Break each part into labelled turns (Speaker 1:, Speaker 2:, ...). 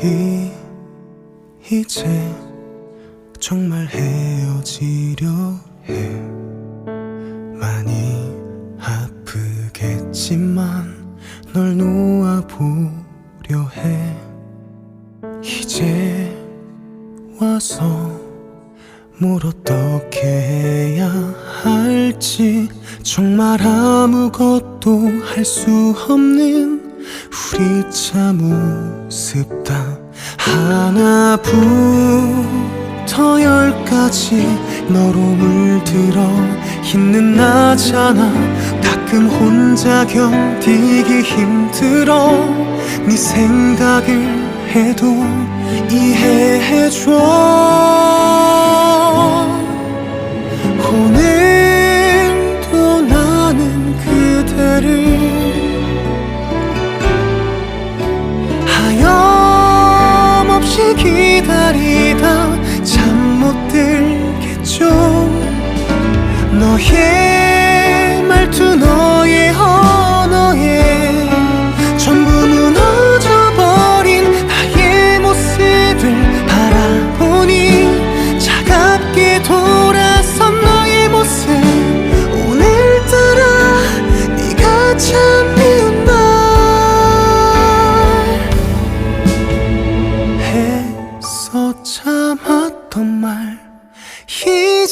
Speaker 1: 우리 이제 정말 헤어지려 해. 많이 아프겠지만 널 놓아보려 해. 이제 와서 뭘 어떻게 해야 할지 정말 아무것도 할 수 없는 우리 참 우습다. 하나부터 열까지 너로 물들어 있는 나잖아. 가끔 혼자 견디기 힘들어. 네 생각을 해도 이해해줘. 오늘도 나는 그대를 기다리다. 잠 못 들겠죠? 너의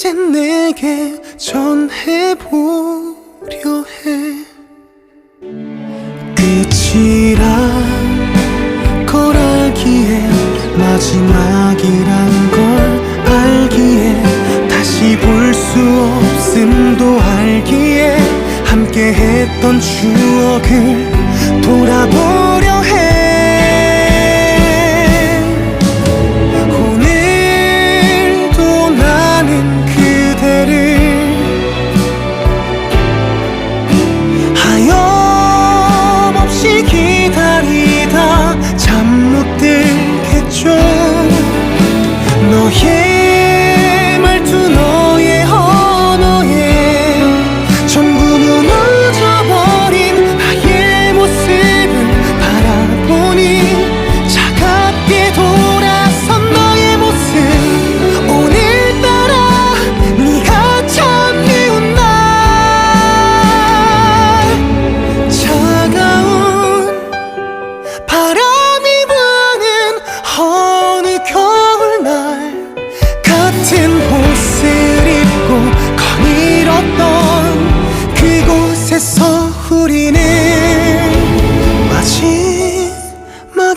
Speaker 1: 이젠 내게 전해보려 해. 끝이란 걸 알기에 마지막이란 걸 알기에 다시 볼 수 없음도 알기에 함께 했던 추억을 돌아보려 해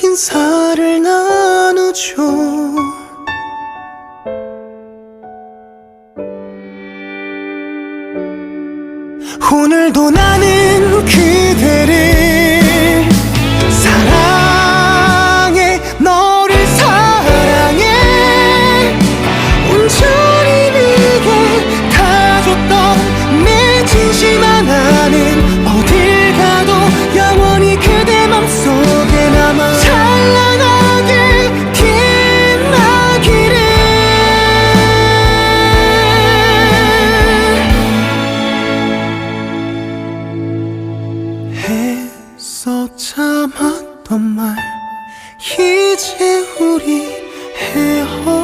Speaker 1: 인사를 나누죠. 오늘도 나는 그대를 했던 말 이제 우리 헤어지려